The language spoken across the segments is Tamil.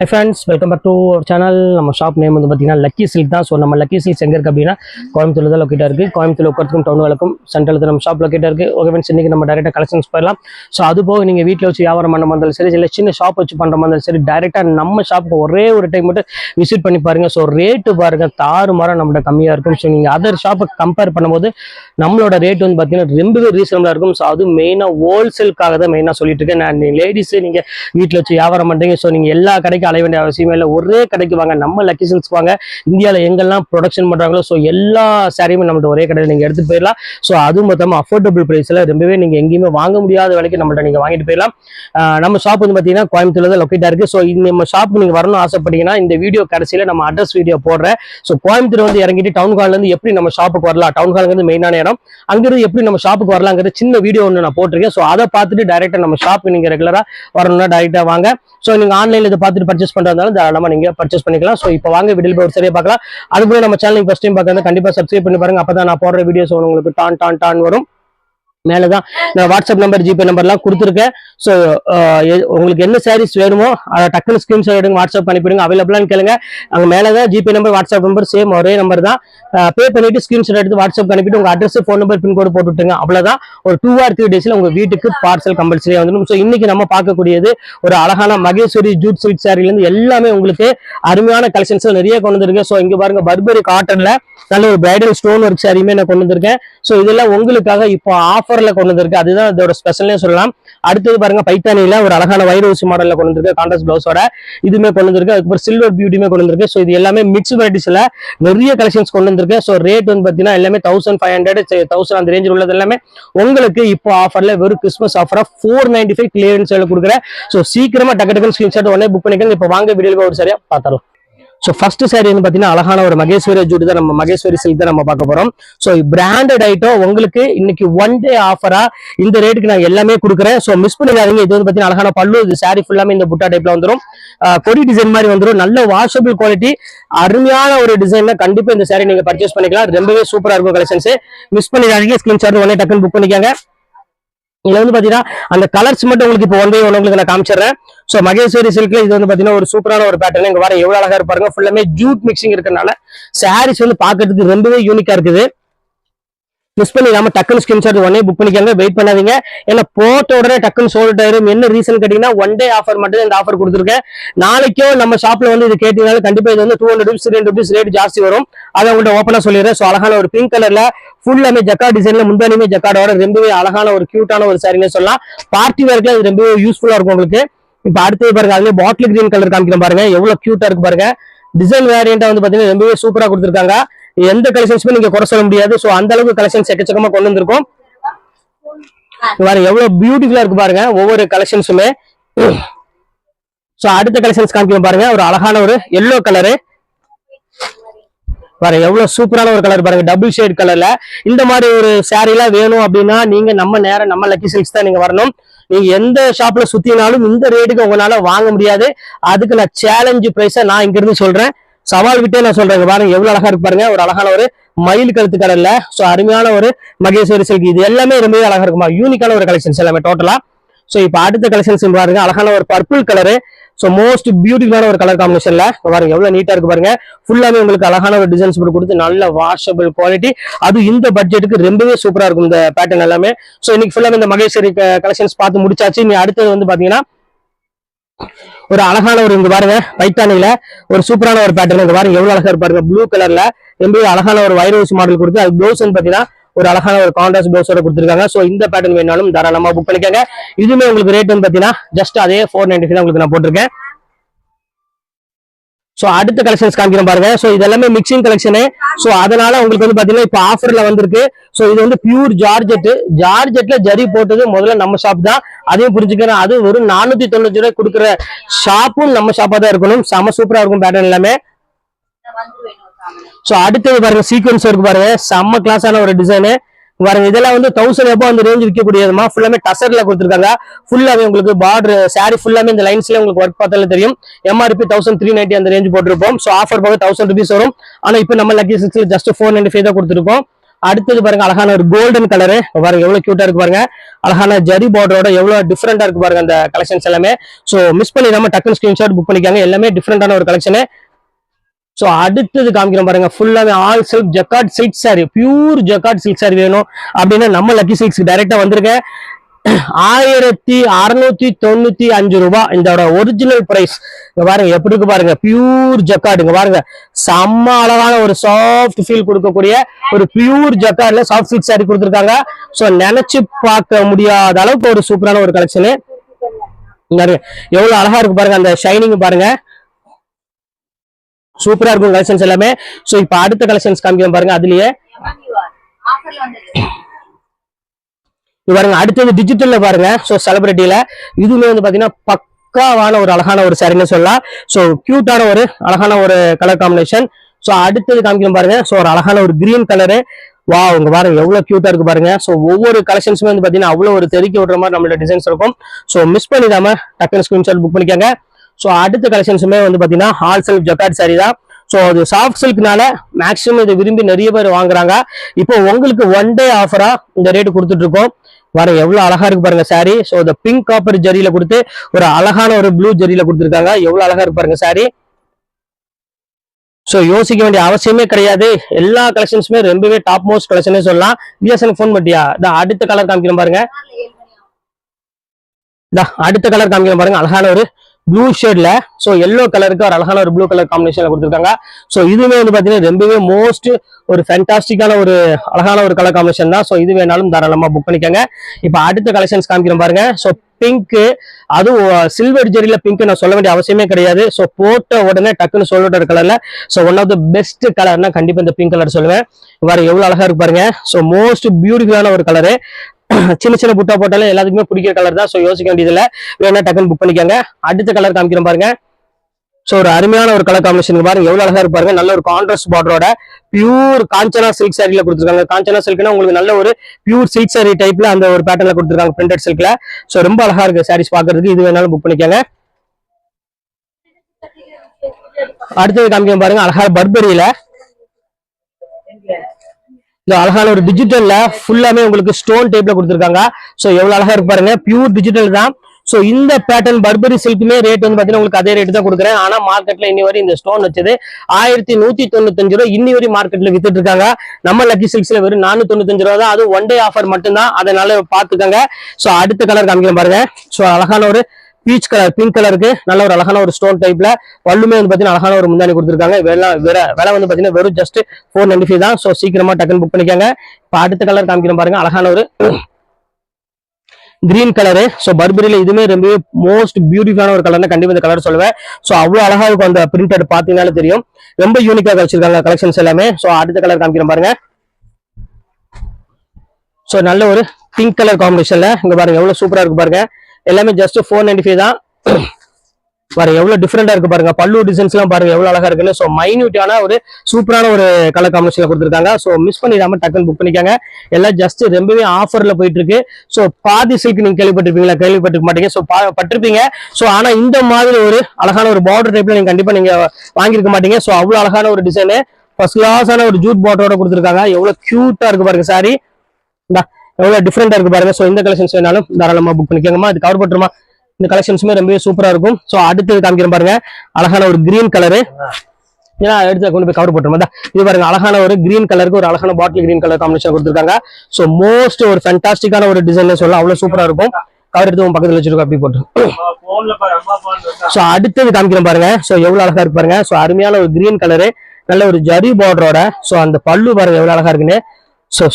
Hi friends welcome back to our channel நம்ம ஷாப் நேம் வந்து பார்த்தீங்கன்னா லக்கி சில்க் தான். ஸோ நம்ம லக்கி சில்க்ஸ் எங்கே இருக்குது அப்படின்னா கோயம்புத்தூர் தான் லொக்கேட்டாக இருக்குது கோயம்புத்தூர் உட்காந்துக்கும் டவுன் வழக்கும் சென்ட்ரல் நம்ம ஷாப் லொக்கேட்டாக இருக்குது ஓகே ஃப்ரெண்ட்ஸ் இன்றைக்கி நம்ம டேரெக்டாக கலெக்ஷன்ஸ் போயிடலாம். ஸோ அது போக நீங்கள் வீட்டில் வச்சு வியாபாரம் பண்ண இருந்தாலும் சரி இல்லை சின்ன ஷாப் வச்சு பண்ணுற மாதிரி சரி டேரெக்டாக நம்ம ஷாப்புக்கு ஒரே ஒரு டைம் மட்டும் விசிட் பண்ணி பாருங்கள் ஸோ ரேட்டு பாருங்கள் தாறு மாறம் நம்மகிட்ட கம்மியாக இருக்கும். ஸோ நீங்கள் அதர் ஷாப்பை கம்பேர் பண்ணும்போது நம்மளோட ரேட் வந்து பார்த்தீங்கன்னா ரொம்பவே ரீசனபிளாக இருக்கும். ஸோ அது மெயினாக ஹோல்சேலுக்காக தான் மெயினாக சொல்லிட்டு இருக்கேன். நான் லேடிஸு நீங்கள் வீட்டில் வச்சு வியாபாரம் பண்ணுறீங்க ஸோ நீங்கள் எல்லா கடைக்கும் அலைய வேண்டிய அவசியமே இல்லை. ஒரே கடைக்கு வாங்க. நம்ம லக்கி சில்க்ஸ் வாங்க. இந்தியாவில் எங்கெல்லாம் ப்ரொடக்ஷன் பண்ணுறாங்களோ ஸோ எல்லா சாரியுமே நம்மள்ட்ட ஒரே கடையில் நீங்கள் எடுத்துகிட்டு போயிடலாம். ஸோ அது மொத்தமாக அஃபோர்டபுள் ப்ரைஸில் ரொம்பவே நீங்கள் எங்கேயுமே வாங்க முடியாத விலைக்கு நம்மள்ட்ட நீங்கள் வாங்கிட்டு போயிடலாம். நம்ம ஷாப் வந்து பார்த்தீங்கன்னா கோயம்புத்தூர்ல தான் லொக்கேட்டாக இருக்குது ஸோ இந்த நம்ம ஷாப்புக்கு நீங்கள் வரணும்னு ஆசைப்பட்டீங்கன்னா இந்த வீடியோ கடைசியில் நம்ம அட்ரஸ் வீடியோ போடுறேன். ஸோ கோயம்புத்தூர் வந்து இறங்கிட்டு டவுன் ஹால்லேருந்து எப்படி நம்ம ஷாப்புக்கு வரலாம்? டவுன் ஹாலுங்கிறது மெயினான இடம். அங்கிருந்து எப்படி நம்ம ஷாப்புக்கு வரலாங்கிறது சின்ன வீடியோ ஒன்று நான் போட்டிருக்கேன். ஸோ அதை பார்த்துட்டு டேரெக்டாக நம்ம ஷாப்புக்கு நீங்கள் ரெகுலராக வரணும்னா டேரெக்டாக வாங்க. ஸோ நீங்கள் ஆன்லைனில் இதை பார்த்துட்டு பர்ச்சேஸ் பண்ணுறதாலும் தாராளமாக நீங்கள் பர்ச்சேஸ் பண்ணிக்கலாம். ஸோ இப்போ வாங்க வீடியோ ஒரு சரியாக பார்க்கலாம். அதுக்கு நம்ம சேனல் ஃபஸ்ட் டைம் பார்க்கறது கண்டிப்பாக சப்ஸ்கிரைப் பண்ணி பாருங்க. அப்போ தான் நான் போடுற வீடியோஸ் உங்களுக்கு டான் டான் டான் வரும். மேலே தான் நான் வாட்ஸ்அப் நம்பர் ஜிபே நம்பர்லாம் கொடுத்துருக்கேன். ஸோ உங்களுக்கு என்ன சாரீஸ் வேணுமோ அதை டக்குன்னு ஸ்கிரீன்ஷாட் எடுங்க வாட்ஸ்அப் அனுப்பிடுங்க அவைலபிளான்னு கேளுங்க. அங்கே மேலே தான் GPay number WhatsApp number same ஒரே நம்பர் தான். பே பண்ணிட்டு ஸ்கிரீன்ஷாட் எடுத்து வாட்ஸ்அப் அனுப்பிட்டு உங்கள் அட்ரஸ் ஃபோன் நம்பர் பின்கோடு போட்டு விட்டுங்க அவ்வளோதான் ஒரு டூ ஆர் த்ரீ டேஸில் உங்கள் வீட்டுக்கு பார்சல் கம்பல்சரியாக வந்துடும். ஸோ இன்றைக்கி நம்ம பார்க்கக்கூடியது ஒரு அழகான மகேஸ்வரி ஜூட் ஸ்வீட் சாரிலேருந்து எல்லாமே உங்களுக்கு அருமையான கலெக்ஷன்ஸ் நிறைய கொண்டு வந்துருக்கேன். ஸோ இங்கே பாருங்கள் பர்பரி காட்டனில் நல்ல ஒரு பிரைடல் ஸ்டோன் ஒர்க் சாரியுமே நான் கொண்டு வந்திருக்கேன். ஸோ இதெல்லாம் உங்களுக்காக இப்போ ஆஃப் ஆஃபர்ல கொண்டு வந்திருக்கு. அதுதான் இதோட ஸ்பெஷல்னே சொல்லலாம். அடுத்தது பாருங்க பைத்தானியில ஒரு அழகான வைரோசி மாடல்ல கொண்டு வந்திருக்கு கான்ட்ராஸ்ட் பிளவுஸோட இதுமே கொண்டு வந்திருக்கு அதுக்கப்புறம் சில்வர் பியூட்டியுமே கொண்டு வந்திருக்கு. ஸோ இது எல்லாமே மிக்ஸ் வெரைட்டிஸ்ல நிறைய கலெக்ஷன்ஸ் கொண்டு வந்திருக்கு. ஸோ ரேட் வந்து பார்த்தீங்கன்னா எல்லாமே தௌசண்ட் ஃபைவ் ஹண்ட்ரட் தௌசண்ட் அந்த ரேஞ்சில் உள்ளது எல்லாமே உங்களுக்கு இப்போ ஆஃபர்ல வெறும் கிறிஸ்மஸ் ஆஃபரா ஃபோர் நைன்டி ஃபைவ் கிளியரன்ஸ் கொடுக்குறேன். ஸோ சீக்கிரமா டக்கு டக்குன்னு ஸ்கிரீன்ஷாட் உடனே புக் பண்ணிக்கோங்க. இப்போ வாங்க வீடியோல ஒரு சரியா பார்த்தலாம் ஸோ ஃபர்ஸ்ட் சாரி வந்து பார்த்தீங்கன்னா அழகான ஒரு மகேஸ்வரி ஜூடி தான் நம்ம மகேஸ்வரி சில்க் தான் நம்ம பார்க்க போறோம். ஸோ பிராண்டட் ஐட்டம் உங்களுக்கு இன்னைக்கு ஒன் டே ஆஃபரா இந்த ரேட்டுக்கு நான் எல்லாமே கொடுக்குறேன். ஸோ மிஸ் பண்ணிடாதீங்க. இது வந்து பார்த்தீங்கன்னா அழகான பல்லு இது சாரி ஃபுல்லாமே இந்த புட்டா டைப்ல வந்துடும் கொடி டிசைன் மாதிரி வந்துடும் நல்ல வாஷபிள் குவாலிட்டி அருமையான ஒரு டிசைன்ல கண்டிப்பா இந்த சாரி நீங்க பர்ச்சேஸ் பண்ணிக்கலாம். ரொம்பவே சூப்பரா இருக்கும் கலெக்ஷன்ஸ் மிஸ் பண்ணிடாதீங்க. ஸ்கிரீன்ஷாட் உடனே டக்குன்னு புக் பண்ணிக்கோங்க. இதுல வந்து பார்த்தீங்கன்னா அந்த கலர்ஸ் மட்டும் உங்களுக்கு இப்போ ஒன் பை ஒன் உங்களுக்கு நான் காமிச்சிடுறேன். ஸோ மகேஸ்வரி சில்க்ல இது வந்து பார்த்தீங்கன்னா ஒரு சூப்பரான ஒரு பேட்டர்ன் இங்கே வர எவ்வளோ அழகாக இருப்பாருங்க ஃபுல்லாமே ஜூட் மிக்சிங் இருக்கிறதுனால சாரீஸ் வந்து பார்க்கறதுக்கு ரொம்பவே யூனிக்காக இருக்குது. மிஸ் பண்ணிடாம டக்குன்னு ஸ்கிரீன்ஷாட் உடனே புக் பண்ணிக்கோங்க. வெயிட் பண்ணாதீங்க. ஏன்னா போட்ட உடனே டக்குன்னு சோல்ட் ஆயிரும். என்ன ரீசன் கேட்டீங்கன்னா ஒன் டே ஆஃபர் மட்டும் இந்த ஆஃபர் கொடுத்துருக்கேன். நாளைக்கோ நம்ம ஷாப்ல வந்து இது கேட்டீங்கனாலும் கண்டிப்பா இது வந்து டூ ஹண்ட்ரட் ருபீஸ் ரெண்டு ருபீஸ் ரேட் ஜாஸ்தி வரும். அதை உங்கள்கிட்ட ஓப்பனா சொல்லிடுறேன். ஸோ அழகான ஒரு பிங்க் கலர்ல ஃபுல்லாமே ஜக்கா டிசைன்ல முந்தானியுமே ஜக்காடோட ரொம்பவே அழகான ஒரு கியூட்டான ஒரு சாரின்னு சொல்லலாம். பார்ட்டி வேர்க்கு இது ரொம்பவே யூஸ்ஃபுல்லா இருக்கும் உங்களுக்கு. இப்ப அடுத்தது பாருங்க அதுல பாட்டில் கிரீன் கலர் காமிக்கிறேன் பாருங்க. எவ்வளவு கியூட்டா இருக்கு பாருங்க. டிசைன் வேரியண்டா வந்து பாத்தீங்கன்னா ரொம்பவே சூப்பரா கொடுத்துருக்காங்க. எந்த கலெக்ஷன்ஸுமே நீங்க குறை சொல்ல முடியாது. ஸோ அந்த அளவுக்கு கலெக்ஷன்ஸ் எக்கச்சக்கமா கொண்டு வந்திருக்கோம். வேற பாருங்க எவ்வளவு பியூட்டிஃபுல்லா இருக்கு பாருங்க ஒவ்வொரு கலெக்ஷன்ஸுமே ஸோ அடுத்த கலெக்ஷன்ஸ் காமிக்கணும் பாருங்க. ஒரு அழகான ஒரு எல்லோ கலரு பாருங்க எவ்வளவு சூப்பரான ஒரு கலர் பாருங்க. டபுள் ஷேட் கலர்ல இந்த மாதிரி ஒரு சாரி எல்லாம் வேணும் அப்படின்னா நீங்க நம்ம நேரம் நம்ம லக்கி சில்க்ஸ் தான் நீங்க வரணும். நீங்க எந்த ஷாப்ல சுத்தினாலும் இந்த ரேட்டுக்கு உங்களால வாங்க முடியாது. அதுக்கு நான் சேலஞ்சு பிரைஸா நான் இங்கிருந்து சொல்றேன். சவால் விட்டே நான் சொல்றேங்க பாருங்க எவ்வளவு அழகா இருக்கு பாருங்க. ஒரு அழகான ஒரு மயில் கழுத்து கடல்ல. சோ அருமையான ஒரு மகேஸ்வரி சில்க் இது எல்லாமே ரொம்பவே அழகா இருக்குமா? யூனிக்கான ஒரு கலெக்ஷன்ஸ் எல்லாமே டோட்டலா சோ இப்போ அடுத்த கலெக்ஷன்ஸ் பாருங்க. அழகான ஒரு பர்பிள் கலரு ஸோ மோஸ்ட் பியூட்டிஃபுல்லான ஒரு கலர் காம்பினேஷன்ல பாருங்க எவ்வளவு நீட்டா இருக்கு பாருங்க. ஃபுல்லாமே உங்களுக்கு அழகான ஒரு டிசைன்ஸ் போட்டு கொடுத்து நல்ல வாஷபிள் குவாலிட்டி அது இந்த பட்ஜெட்டுக்கு ரொம்பவே சூப்பரா இருக்கும் இந்த பேட்டர்ன் எல்லாமே. ஸோ இன்னைக்கு ஃபுல்லாவே இந்த மகேஸ்வரி கலெக்ஷன்ஸ் பார்த்து முடிச்சாச்சு. நீ அடுத்தது வந்து பாத்தீங்கன்னா ஒரு அழகான ஒரு இங்க பாருங்க பைத்தானில ஒரு சூப்பரான ஒரு பேட்டர்ன் இங்க பாருங்க எவ்வளவு அழகா இருப்பாரு ப்ளூ கலர்ல எம்பி அழகான ஒரு வைரோஸ் மாடல் கொடுத்து அது ப்ளவுஸ் பாத்தீங்கன்னா ஒரு அழகான ஒரு கான்ட்ராஸ்ட் ப்ளவுஸோட கொடுத்துருக்காங்க. ஸோ இந்த பேட்டர்ன் வேணாலும் தாராளமா புக் பண்ணிக்கோங்க. இதுவுமே உங்களுக்கு ரேட் வந்து பாத்தீங்கன்னா ஜஸ்ட் அதே ஃபோர் நைன்டி தான் உங்களுக்கு நான் போட்டிருக்கேன். சோ அடுத்த கலெக்ஷன்ஸ் காமிக்கிறேன் பாருங்க. சோ இதெல்லாமே மிக்சிங் கலெக்ஷனு சோ அதனால உங்களுக்கு வந்து பாத்தீங்கன்னா இப்போ ஆஃபர்ல வந்திருக்கு. சோ இது வந்து பியூர் ஜார்ஜெட் ஜார்ஜெட்ல ஜரி போட்டது முதல்ல நம்ம ஷாப் தான். அதையும் புரிஞ்சுக்கிறேன். அது ஒரு நானூத்தி தொண்ணூத்தி ரூபாய் கொடுக்குற ஷாப்பும் நம்ம ஷாப்பா தான் இருக்கணும். செம சூப்பரா இருக்கும் பேட்டர்ன் எல்லாமே. சோ அடுத்தது பாருங்க சீக்வன்ஸ் இருக்கு பாருங்க. செம்ம கிளாஸான ஒரு டிசைனு பாருங்க இதெல்லாம் வந்து தௌசண்ட் எபோ அந்த ரேஞ்ச் விற்கக்கூடியதுமா ஃபுல்லாமே டசர்ல கொடுத்துருக்காங்க. ஃபுல்லாவே உங்களுக்கு பார்டர் சாரி ஃபுல்லாமே இந்த லைன்ஸ்ல உங்களுக்கு ஒர்க் பார்த்தாலே தெரியும். எம்ஆர்பி தௌசண்ட் த்ரீ நைன்டி அந்த ரேஞ்ச் போட்டிருப்போம். ஸோ ஆஃபர் போக தௌசண்ட் ருபீஸ் வரும். ஆனா இப்போ நம்ம லக்கி சிக்ஸ்ல ஜஸ்ட் ஃபோர் நைன்டி ஃபைவ் தான் கொடுத்துருக்கோம். அடுத்தது பாருங்க அழகான ஒரு கோல்டன் கலரு பாருங்க எவ்வளவு கியூட்டா இருக்கு பாருங்க. அழகான ஜரி பார்டரோட எவ்வளவு டிஃப்ரெண்டா இருக்கு பாருங்க அந்த கலெக்ஷன்ஸ் எல்லாமே. ஸோ மிஸ் பண்ணிடாம டக்குன்னு ஸ்கிரீன்ஷாட் புக் பண்ணிக்காங்க. எல்லாமே டிஃப்ரெண்டான ஒரு கலெக்ஷனு ஸோ அடுத்தது காமிக்கிறோம் பாருங்க. ஃபுல்லாவே all silk jacquard silk sari pure jacquard silk sari வேணும். அப்படின்னா நம்ம லக்கி சில்க்ஸ் டைரக்டா வந்திருக்கேன் ஆயிரத்தி அறுநூத்தி தொண்ணூத்தி அஞ்சு ரூபாய் இதோட ஒரிஜினல் பிரைஸ் இங்க பாருங்க எப்படி இருக்கு பாருங்க. பியூர் ஜக்காட் பாருங்க. செம்ம அழகான ஒரு சாஃப்ட் ஃபீல் கொடுக்கக்கூடிய ஒரு பியூர் ஜக்காட்ல சாஃப்ட் ஃபீல் சாரி கொடுத்துருக்காங்க. ஸோ நினைச்சு பார்க்க முடியாத அளவுக்கு ஒரு சூப்பரான ஒரு கலெக்ஷனு எவ்வளவு அழகா இருக்கு பாருங்க. அந்த ஷைனிங் பாருங்க. சூப்பரா இருக்கும் கலெக்ஷன்ஸ் எல்லாமே. சோ இப்போ அடுத்த கலெக்ஷன்ஸ் காமிக்கிறேன் பாருங்க அதுலயே. பாருங்க அடுத்தது டிஜிட்டல்ல பாருங்க. சோ செலிபிரிட்டியில இதுவுமே வந்து பாத்தீங்கன்னா பக்காவான ஒரு அழகான ஒரு சாரின்னு சொல்லலாம். சோ கியூட்டான ஒரு அழகான ஒரு கலர் காம்பினேஷன் சோ அடுத்தது காமிக்கலாம் பாருங்க. சோ ஒரு அழகான ஒரு கிரீன் கலரு வா உங்க பாருங்க எவ்வளவு கியூட்டா இருக்கு பாருங்க. சோ ஒவ்வொரு கலெக்ஷன்ஸுமே வந்து பாத்தீங்கன்னா அவ்வளவு ஒரு தெருக்கி விடுற மாதிரி நம்மளோட டிசைன்ஸ் இருக்கும். சோ மிஸ் பண்ணிடாம டக்குனு ஸ்கிரீன்ஷாட் புக் பண்ணிக்கோங்க. ஸோ அடுத்த கலெக்ஷன்ஸுமே வந்து பார்த்தீங்கன்னா ஹால் செல்ஃப் ஜக்காட் சாரி தான். ஸோ அது சாஃப்ட் சில்க்னால மேக்ஸிமம் இதை விரும்பி நிறைய பேர் வாங்குறாங்க. இப்போ உங்களுக்கு ஒன் டே ஆஃபரா இந்த ரேட்டு கொடுத்துட்டு இருக்கோம். வர எவ்வளோ அழகா இருக்கு பாருங்க சாரி ஸோ இந்த பிங்க் காப்பர் ஜரியில கொடுத்து ஒரு அழகான ஒரு ப்ளூ ஜரியில கொடுத்துருக்காங்க. எவ்வளோ அழகா இருக்கு பாருங்க சாரி ஸோ யோசிக்க வேண்டிய அவசியமே கிடையாது. எல்லா கலெக்ஷன்ஸுமே ரொம்பவே டாப் மோஸ்ட் கலெக்ஷனே சொல்லலாம். விஎஸ்என் ஃபோன் பண்ணியா இந்த அடுத்த கலர் காமிக்கிறேன் பாருங்க. ஏழு அடுத்த கலர் காமிக்கிறேன் பாருங்க. அழகான ஒரு ப்ளூ ஷேட்ல ஸோ எல்லோ கலருக்கு ஒரு அழகான ஒரு ப்ளூ கலர் காம்பினேஷன்ல கொடுத்துருக்காங்க. ஸோ இதுவுமே வந்து பாத்தீங்கன்னா ரொம்பவே மோஸ்ட் ஒரு ஃபேன்டாஸ்டிக்கான ஒரு அழகான ஒரு கலர் காம்பினேஷன் தான். ஸோ இது வேணாலும் தாராளமா புக் பண்ணிக்கோங்க. இப்போ அடுத்த கலெக்ஷன்ஸ் காமிக்கிறோம் பாருங்க. ஸோ பிங்க்கு அதுவும் சில்வர் ஜெரியில பிங்க் நான் சொல்ல வேண்டிய அவசியமே கிடையாது. ஸோ போட்ட உடனே டக்குன்னு சொல்லிட்டு கலர்ல so one of the best கலர்னா கண்டிப்பா இந்த பிங்க் கலர் சொல்லுவேன். வேற எவ்வளவு அழகா இருக்கு பாருங்க. ஸோ மோஸ்ட் பியூட்டிஃபுல்லான ஒரு கலரு சின்ன சின்ன புட்டா போட்டாலும் எல்லாத்துக்குமே பிடிக்கிற கலர் தான். ஸோ யோசிக்க வேண்டியதில்லை. வேணா டக்குன்னு புக் பண்ணிக்கோங்க. அடுத்த கலர் காமிக்கிறேன் பாருங்க. ஸோ ஒரு அருமையான ஒரு கலர் காம்பினேஷன் பாருங்க. எவ்வளவு அழகா இருப்பாருங்க நல்ல ஒரு கான்ட்ராஸ்ட் பார்டரோட பியூர் காஞ்சனா சில்க் சாரியில கொடுத்துருக்காங்க. காஞ்சனா சில்க்னா உங்களுக்கு நல்ல ஒரு பியூர் சில்க் சாரி டைப்ல அந்த ஒரு பேட்டர்ல கொடுத்துருக்காங்க பிரிண்டட் சில்க்ல ஸோ ரொம்ப அழகா இருக்கு சாரீஸ் பாக்குறதுக்கு இது வேணாலும் புக் பண்ணிக்கோங்க. அடுத்தது காமிக்க பாருங்க. அழகா பர்பரியில இந்த அழகான ஒரு டிஜிட்டல்ல ஃபுல்லாமே உங்களுக்கு ஸ்டோன் டைப்ல கொடுத்துருக்காங்க. சோ எவ்வளவு அழகா இருக்கு பாருங்க. பியூர் டிஜிட்டல் தான். சோ இந்த பேட்டர்ன் பர்பரி சில்க்குமே ரேட் வந்து பாத்தீங்கன்னா உங்களுக்கு அதே ரேட் தான் கொடுக்குறேன். ஆனா மார்க்கெட்ல இன்னி வரை இந்த ஸ்டோன் வச்சது ஆயிரத்தி நூத்தி தொண்ணூத்தஞ்சு ரூபா இன்னி வரை மார்க்கெட்ல வித்துட்டு இருக்காங்க நம்ம லக்கி சில்க்ஸ்ல வெறும் நானூத்தி தொண்ணூத்தஞ்சு ரூபா தான். அது ஒன் டே ஆஃபர் மட்டும்தான். அதனால பாத்துக்கோங்க சோ அடுத்த கலர் காமிக்கிறேன் பாருங்க. சோ அழகான ஒரு பீச் கலர் பிங்க் கலருக்கு நல்ல ஒரு அழகான ஒரு ஸ்டோன் டைப்ல வல்லுமே வந்து பாத்தீங்கன்னா அழகான ஒரு முந்தானி கொடுத்துருக்காங்க. விலை வந்து பாத்தீங்கன்னா வெறும் ஜஸ்ட் ஃபோர் நைன்டி ஃபைவ் தான். ஸோ சீக்கிரமா டக்குன்னு புக் பண்ணிக்காங்க. இப்போ அடுத்த கலர் காமிக்கிறேன் பாருங்க. அழகான ஒரு கிரீன் கலரு ஸோ பர்பரியில இதுவுமே ரொம்ப மோஸ்ட் பியூட்டிஃபுல்லான ஒரு கலர்னா கண்டிப்பா இந்த கலர் சொல்லுவேன். ஸோ அவ்வளோ அழகா இருக்கும் அந்த பிரிண்டட் பாத்தீங்கன்னாலே தெரியும். ரொம்ப யூனிக்காக வச்சிருக்காங்க கலெக்ஷன்ஸ் எல்லாமே. ஸோ அடுத்த கலர் காமிக்கிறேன் பாருங்க. ஸோ நல்ல ஒரு பிங்க் கலர் காம்பினேஷன்ல இங்க பாருங்க. எவ்வளவு சூப்பரா இருக்கு பாருங்க. எல்லாமே ஜஸ்ட் ஃபோர் நைன்டி ஃபைவ் தான். பாருங்க எவ்வளவு டிஃப்ரெண்டா இருக்கு பாருங்க. பல்லு டிசைன்ஸ் எல்லாம் பாருங்க எவ்வளவு அழகா இருக்குன்னு. ஸோ மைன்யூட்டான ஒரு சூப்பரான ஒரு கலர் காம்பினேஷன் கொடுத்துருக்காங்க. ஸோ மிஸ் பண்ணிடாம டக்குன்னு புக் பண்ணிக்காங்க. எல்லாம் ஜஸ்ட் ரொம்பவே ஆஃபர்ல போயிட்டு இருக்கு ஸோ பாதி சில்க் நீங்க கேள்விப்பட்டிருப்பீங்களா? கேள்விப்பட்டிருக்க மாட்டீங்க. ஸோ பட்டிருப்பீங்க. ஸோ ஆனா இந்த மாதிரி ஒரு அழகான ஒரு பார்டர் டைப்ல நீங்க கண்டிப்பா நீங்க வாங்கியிருக்க மாட்டீங்க. ஸோ அவ்வளவு அழகான ஒரு டிசைனு ஃபர்ஸ்ட் கிளாஸான ஒரு ஜூட் பார்டரோட கொடுத்துருக்காங்க. எவ்வளவு கியூட்டா இருக்கு பாருங்க சாரி எவ்வளவு டிஃப்ரெண்டாக இருக்கு பாருங்க. ஸோ இந்த கலெக்ஷன்ஸ் வேணாலும் தாராளமாக புக் பண்ணிக்கோங்கம்மா. இது கவர் பண்ணுறோமா இந்த கலெக்ஷன்ஸுமே ரொம்பவே சூப்பராக இருக்கும். ஸோ அடுத்தது காமிக்கிறேன் பாருங்க. அழகான ஒரு கிரீன் கலரு ஏன்னா எடுத்து கொண்டு போய் கவர் போட்டுருமா. இது பாருங்க. அழகான ஒரு கிரீன் கலருக்கு ஒரு அழகான பாட்டில் கிரீன் கலர் காம்பினேஷன் கொடுத்துருக்காங்க. ஸோ மோஸ்ட் ஒரு ஃபேன்டாஸ்டிக்கான ஒரு டிசைன் சொல்லலாம். அவ்வளவு சூப்பராக இருக்கும். கவர் எடுத்து உங்க பக்கத்துல வச்சிருக்கோம். அப்படி போட்டு. ஸோ அடுத்தது காமிக்கிறேன் பாருங்க. ஸோ எவ்வளோ அழகா இருக்கு பாருங்க. ஸோ அருமையான ஒரு கிரீன் கலரு நல்ல ஒரு ஜரி பார்டரோட ஸோ அந்த பல்லு பாருங்க எவ்வளோ அழகா இருக்குன்னு. ஸோ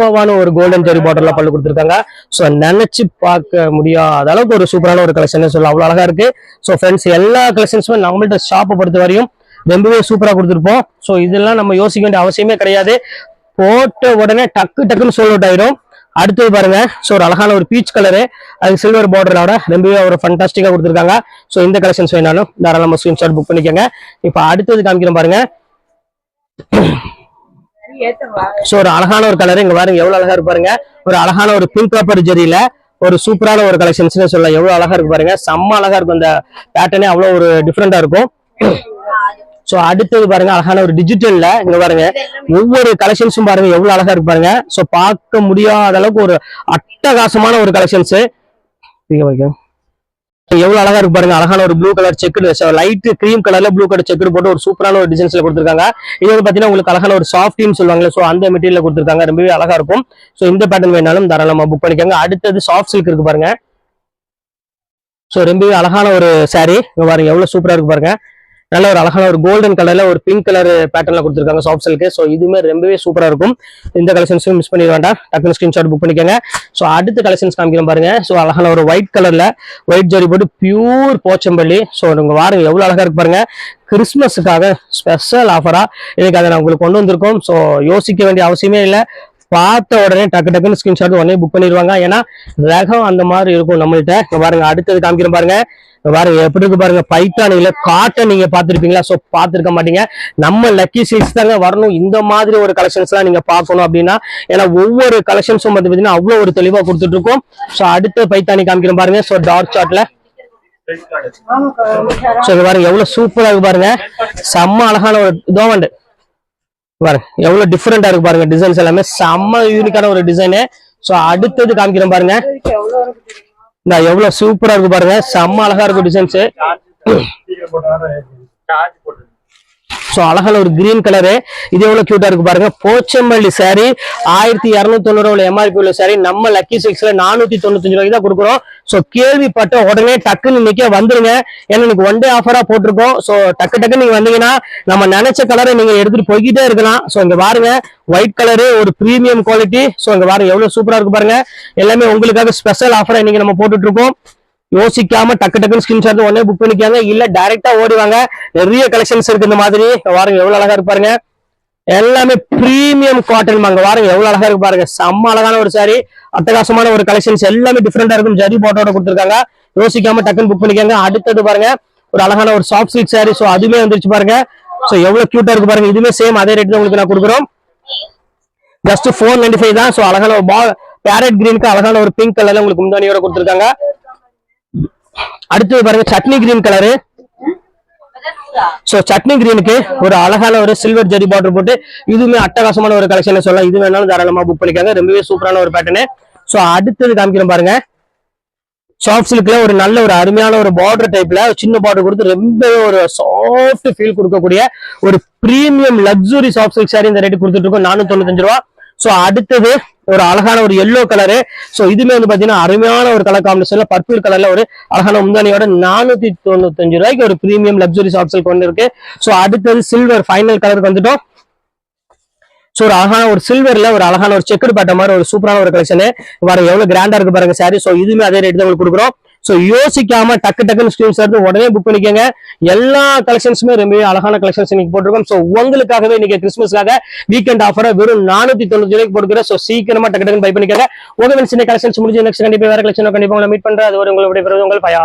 சூப்பரான ஒரு கோல்டன் ஜெரி பார்டர்ல பல்லு கொடுத்துருக்காங்க. ஸோ நினைச்சு பார்க்க முடியாத அளவுக்கு ஒரு சூப்பரான ஒரு கலெக்ஷன் சொல்லலாம். அவ்வளவு அழகா இருக்கு. ஸோ ஃப்ரெண்ட்ஸ் எல்லா கலெக்ஷன்ஸுமே நம்மள்ட்ட ஷாப்பை பொறுத்த வரையும் ரொம்பவே சூப்பரா கொடுத்துருப்போம். ஸோ இதெல்லாம் நம்ம யோசிக்க வேண்டிய அவசியமே கிடையாது. போட்ட உடனே டக்கு டக்குன்னு சோல் அவுட் ஆயிடும் அடுத்தது பாருங்க. ஸோ ஒரு அழகான ஒரு பீச் கலரு அது சில்வர் பார்டரோட ரொம்பவே ஒரு ஃபண்டாஸ்டிக்கா கொடுத்துருக்காங்க. ஸோ இந்த கலெக்ஷன்ஸ் வேணாலும் தாராளமா ஸ்கிரீன்ஷாட் புக் பண்ணிக்கோங்க. இப்போ அடுத்தது காமிக்கிறோம் பாருங்க. ஸோ ஒரு அழகான ஒரு கலர் இங்க பாருங்க எவ்வளவு அழகா இருக்கு பாருங்க. ஒரு அழகான ஒரு பிங்க் பேப்பர் ஜெரியில ஒரு சூப்பரான ஒரு கலெக்ஷன்ஸ்னு சொல்லலாம். எவ்வளவு அழகா இருக்கு பாருங்க. செம்ம அழகா இருக்கும் அந்த பேட்டர்னே அவ்வளவு ஒரு டிஃப்ரெண்டா இருக்கும். ஸோ அடுத்தது பாருங்க அழகான ஒரு டிஜிட்டல்ல இங்க பாருங்க ஒவ்வொரு கலெக்ஷன்ஸும் பாருங்க எவ்வளவு அழகா இருக்கு பாருங்க. ஸோ பார்க்க முடியாத அளவுக்கு ஒரு அட்டகாசமான ஒரு கலெக்ஷன்ஸ் எவ்வளவு அழகா இருக்கு பாருங்க. அழகான ஒரு blue colour check light cream கலர்ல ப்ளூ கலர் செக் போட்டு ஒரு சூப்பரான ஒரு டிசைன்ஸ்ல கொடுத்துருக்காங்க. இது வந்து பாத்தீங்கன்னா உங்களுக்கு அழகான ஒரு சாஃப்டின்னு சொல்லுவாங்க ஸோ அந்த மெட்டீரியல் கொடுத்துருக்காங்க. ரொம்பவே அழகா இருக்கும். ஸோ இந்த பேட்டர்ன் வேணாலும் தாராளமா புக் பண்ணிக்கோங்க. அடுத்தது சாஃப்ட் சில்க் இருக்கு பாருங்க. சோ ரொம்பவே அழகான ஒரு சாரி பாருங்க எவ்வளவு சூப்பரா இருக்கு பாருங்க. நல்ல ஒரு அழகான ஒரு கோல்டன் கலர்ல ஒரு பிங்க் கலர் பேட்டர்ல கொடுத்துருக்காங்க சாஃப்ட் சில்க் ஸோ இதுவுமே ரொம்பவே சூப்பரா இருக்கும். இந்த கலெக்ஷன்ஸும் மிஸ் பண்ணிட வேண்டாம். டக்குனு ஸ்கிரீன்ஷாட் புக் பண்ணிக்கோங்க. ஸோ அடுத்த கலெக்ஷன்ஸ் காமிக்கிறேன் பாருங்க. ஸோ அழகான ஒரு ஒயிட் கலர்ல ஒயிட் ஜரி போட்டு பியூர் போச்சம்பள்ளி. ஸோ உங்க வாருங்க. எவ்வளவு அழகா இருக்கு பாருங்க. கிறிஸ்மஸுக்காக ஸ்பெஷல் ஆஃபரா இன்னைக்கு அதை நான் உங்களுக்கு கொண்டு வந்திருக்கோம். ஸோ யோசிக்க வேண்டிய அவசியமே இல்லை. பார்த்த உடனே டக்கு டக்குன்னு ஸ்கிரீன்ஷாட் உடனே புக் பண்ணிடுவாங்க. ஏன்னா ரகம் அந்த மாதிரி இருக்கும் நம்மள்கிட்ட பாருங்க. அடுத்தது காமிக்கிறேன் பாருங்க. பாருங்க எப்படி இருக்கு பாருங்க பைத்தானில காட்டன் நீங்க பார்த்திருப்பீங்களா? சோ பாத்துருக்க மாட்டீங்க. நம்ம லக்கி சீல்ஸ் தாங்க வரணும். இந்த மாதிரி ஒரு கலெக்ஷன்ஸ் எல்லாம் நீங்க பாக்கணும் அப்படின்னா ஏன்னா ஒவ்வொரு கலெக்ஷன்ஸும் வந்து பாத்தீங்கன்னா அவ்வளவு ஒரு தெளிவா கொடுத்துட்டு இருக்கோம் ஸோ அடுத்த பைத்தானி காமிக்கிற பாருங்க. ஸோ டார்க் சார்ட்ல பாருங்க எவ்வளவு சூப்பரா இருக்கு பாருங்க. செம்ம அழகான ஒரு தோவண்டு பாருங்க எவ்வளவு டிஃப்ரெண்டா இருக்கு பாருங்க டிசைன்ஸ் எல்லாமே. செம்ம யூனிக்கான ஒரு டிசைனு சோ அடுத்தது காமிக்கிறோம் பாருங்க. இந்த எவ்வளவு சூப்பரா இருக்கு பாருங்க. செம்ம அழகா இருக்கும் டிசைன்ஸ் ஸோ அழகான ஒரு கிரீன் கலரு இது எவ்வளவு கியூட்டா இருக்கு பாருங்க. போச்சம்பள்ளி சாரி ஆயிரத்தி இரநூத்தி தொண்ணூறு உள்ள எம்ஆர்பி உள்ள சாரி நம்ம லக்கி சிக்ஸ்ல நானூத்தி தொண்ணூத்தஞ்சு ரூபாய்க்கு தான் கொடுக்குறோம். ஸோ கேள்விப்பட்ட உடனே டக்குன்னு இன்னைக்கே வந்துருங்க. ஏன்னா இன்னைக்கு ஒன் டே ஆஃபரா போட்டிருக்கோம். ஸோ டக்கு டக்கு நீங்க வந்தீங்கன்னா நம்ம நினைச்ச கலரை நீங்க எடுத்துட்டு போய்கிட்டே இருக்கலாம். ஸோ இங்க பாருங்க. ஒயிட் கலரு ஒரு பிரீமியம் குவாலிட்டி ஸோ இங்க பாருங்க எவ்வளவு சூப்பரா இருக்கு பாருங்க. எல்லாமே உங்களுக்காக ஸ்பெஷல் ஆஃபரா இன்னைக்கு நம்ம போட்டுட்டு இருக்கோம் யோசிக்காம டக்கு டக்குன்னு ஸ்கிரீன்ஷாட் உடனே புக் பண்ணிக்காங்க. இல்ல டைரக்டா ஓடிவாங்க நிறைய கலெக்ஷன்ஸ் இருக்கு இந்த மாதிரி. வாருங்க பாருங்க எவ்வளவு அழகா இருப்பாருங்க எல்லாமே பிரீமியம் காட்டன் வாங்க பாருங்க எவ்வளவு அழகா இருக்கு பாருங்க. செம்ம அழகான ஒரு சாரி அட்டகாசமான ஒரு கலெக்ஷன்ஸ் எல்லாமே டிஃப்ரெண்டா இருக்கும். ஜரி போட்டோட கொடுத்துருக்காங்க. யோசிக்காம டக்குன்னு புக் பண்ணிக்காங்க. அடுத்தது பாருங்க ஒரு அழகான ஒரு சாஃப்ட் சில்க் சாரி ஸோ அதுவுமே வந்துருச்சு பாருங்க. ஸோ எவ்வளவு கியூட்டா இருக்கு பாருங்க. இதுவுமே சேம் அதே ரேட் உங்களுக்கு நான் கொடுக்குறோம். ஜஸ்ட் ஃபோர் நைன்டி ஃபைவ் தான். ஸோ அழகான ஒரு பா பேரட் கிரீனுக்கு அழகான ஒரு பிங்க் கலர்ல உங்களுக்கு முந்தானியோட கொடுத்துருக்காங்க. அடுத்தது பாருங்க chutney green colour so chutney கிரீனுக்கு ஒரு அழகான ஒரு சில்வர் ஜெரி பார்டர் போட்டு இதுவுமே அட்டகாசமான ஒரு கலெக்ஷன் சொல்லலாம். இது வேணாலும் தாராளமா புக் பண்ணிக்காங்க. ரொம்பவே சூப்பரான ஒரு பேட்டர்னு சோ அடுத்தது காமிக்கிறேன் பாருங்க. சாஃப்ட் சில்க்ல ஒரு நல்ல ஒரு அருமையான ஒரு பார்டர் டைப்ல சின்ன பார்டர் கொடுத்து ரொம்பவே ஒரு சாஃப்ட் ஃபீல் கொடுக்கக்கூடிய ஒரு premium luxury soft silk sari இந்த ரேட்டு கொடுத்துட்டு இருக்கோம். நானூத்தி தொண்ணூத்தஞ்சு ரூபா. ஸோ அடுத்தது ஒரு அழகான ஒரு எல்லோ கலரு ஸோ இதுமே வந்து பாத்தீங்கன்னா அருமையான ஒரு கலர் காம்பினேஷன்ல பர்பிள் கலர்ல ஒரு அழகான முந்தானியோட நானூத்தி தொண்ணூத்தஞ்சு ரூபாய்க்கு ஒரு பிரீமியம் லக்ஸுரி ஆப்ஷன் கொண்டு இருக்கு. ஸோ அடுத்தது சில்வர் ஃபைனல் கலருக்கு வந்துட்டோம். ஸோ ஒரு அழகான ஒரு சில்வர்ல ஒரு அழகான ஒரு செக்குடு பேட்ட மாதிரி ஒரு சூப்பரான ஒரு கலெக்ஷன் வர எவ்வளவு கிராண்டா இருக்கு பாருங்க சாரி ஸோ இதுவுமே அதே ரேட் தான் உங்களுக்கு கொடுக்குறோம். ஸோ யோசிக்காம டக்கு டக்குன்னு ஸ்கிரீன்ஸ் எடுத்து உடனே புக் பண்ணிக்கோங்க. எல்லா கலெக்ஷன்ஸுமே ரொம்பவே அழகான கலெக்ஷன்ஸ் இன்னைக்கு போட்டிருக்கோம். ஸோ உங்களுக்காகவே இன்னைக்கு கிறிஸ்மஸ்க்காக வீக்கெண்ட் ஆஃபரை வெறும் நானூத்தி தொண்ணூத்தி ரூபாய்க்கு போட்டுக்கிறேன். ஸோ சீக்கிரமா டக்கு டக்குன்னு பை பண்ணிக்கோங்க. உங்க சின்ன கலெக்ஷன்ஸ் முடிஞ்சு நெக்ஸ்ட் கண்டிப்பா வேற கலெக்ஷன் கண்டிப்பாக உங்களை மீட் பண்றது அது ஒரு உங்களுடைய உங்கள் பயா.